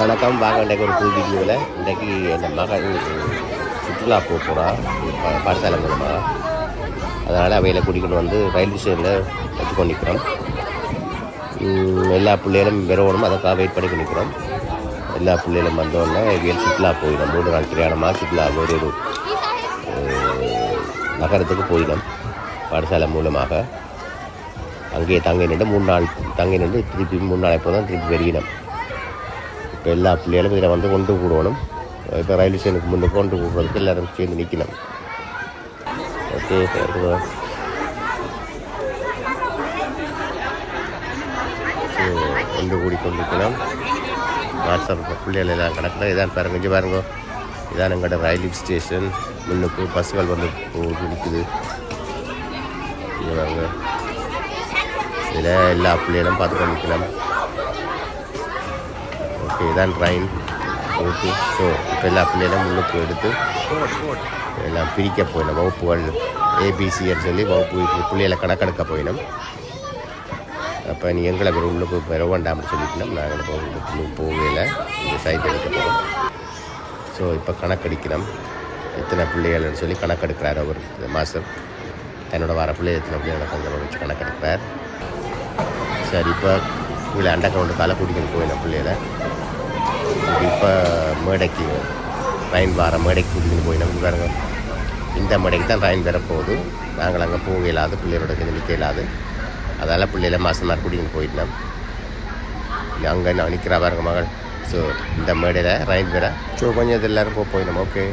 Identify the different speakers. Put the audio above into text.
Speaker 1: வணக்கம். வாங்க இன்றைக்கு ஒரு புது வீடியோவில். இன்றைக்கு என் மகள் சுற்றுலா போக போகிறா பாடசாலை மூலமாக அதனால் அவையில் கூட்டிக்கொண்டு வந்து ரயில்வே ஸ்டேஷனில் வச்சு கொண்டிருக்கிறோம் எல்லா பிள்ளைகளும் வரணும் அதுக்காக வெயிட் பண்ணி கொண்டிருக்கிறோம் எல்லா பிள்ளைகளும் வந்தோடனே இவையில் சுற்றுலா போயிடும். மூணு நாள் பிரயாணமாக சுற்றுலா ஒரு ஒரு நகரத்துக்கு போயிடும். பாடசாலை மூலமாக. அங்கேயே தங்கி நின்று மூணு நாள் தங்கி நின்று திருப்பி மூணு நாள் இப்போ தான் திருப்பி வருகினோம் இப்போ எல்லா பிள்ளைகளும் இதில் வந்து கொண்டு கூடணும் இப்போ ரயில்வே ஸ்டேஷனுக்கு முன்னே கொண்டு கூடுறதுக்கு எல்லோரும் சேர்ந்து நிற்கணும் ஓகே கொண்டு கூடி கொண்டு நிற்கணும் வாட்ஸ்அப் பிள்ளைகள் எல்லாம் கிடக்கல இதான் பாருங்க இங்கே பாருங்க இதான் எங்களோட ரயில்வே ஸ்டேஷன் முன்னுக்கு பஸ்ஸுகள் வந்து பிடிக்குது இங்கே பாருங்க இதில் எல்லா பிள்ளைகளும் பார்த்து கொண்டிருக்கலாம் ஓகே இதான் ட்ரெயின் ஓகே ஸோ இப்போ எல்லா பிள்ளைகளும் முன்னுக்கு எடுத்து எல்லாம் பிரிக்க போயிடும் வகுப்புகள் ஏபிசின்னு சொல்லி வகுப்பு பிள்ளைகளை கணக்கெடுக்க போயிடும் அப்போ நீ எங்களை பேர் உள்ளுக்கு பெற வேண்டாம்னு சொல்லிட்டோம் நாங்கள் இப்போ போகல இந்த சைட் எடுக்க போகிறோம் ஸோ இப்போ கணக்கெடுக்கிறோம் எத்தனை பிள்ளைகள்னு சொல்லி கணக்கெடுக்கிறார் அவர் இந்த மாதம் தன்னோட வர பிள்ளை எத்தனை பிள்ளைகளை கொஞ்சம் வச்சு கணக்கெடுக்கிறார் சரி இப்போ கீழே அண்டை கவுண்டு காலை கூட்டிகிட்டு போயிடும் பிள்ளைகளை இப்போ மேடைக்கு ரயின் வார மேடைக்கு கூட்டிகிட்டு போய் நம்ம பாருங்க. இந்த மேடைக்கு தான் ரயின் வரப்போகுது. நாங்கள் அங்கே போக இயலாது பிள்ளைகளோட இது நிற்க இயலாது. அதால் பிள்ளைகளை மாதம் மாதிரி கூட்டிகிட்டு போயிட்டோம் அங்கே நான் நிற்கிறா பாருங்க மகள். ஸோ இந்த மேடையில் ரயின் வர ஸோ கொஞ்சம் இது எல்லோரும் போய் நம்ம ஓகே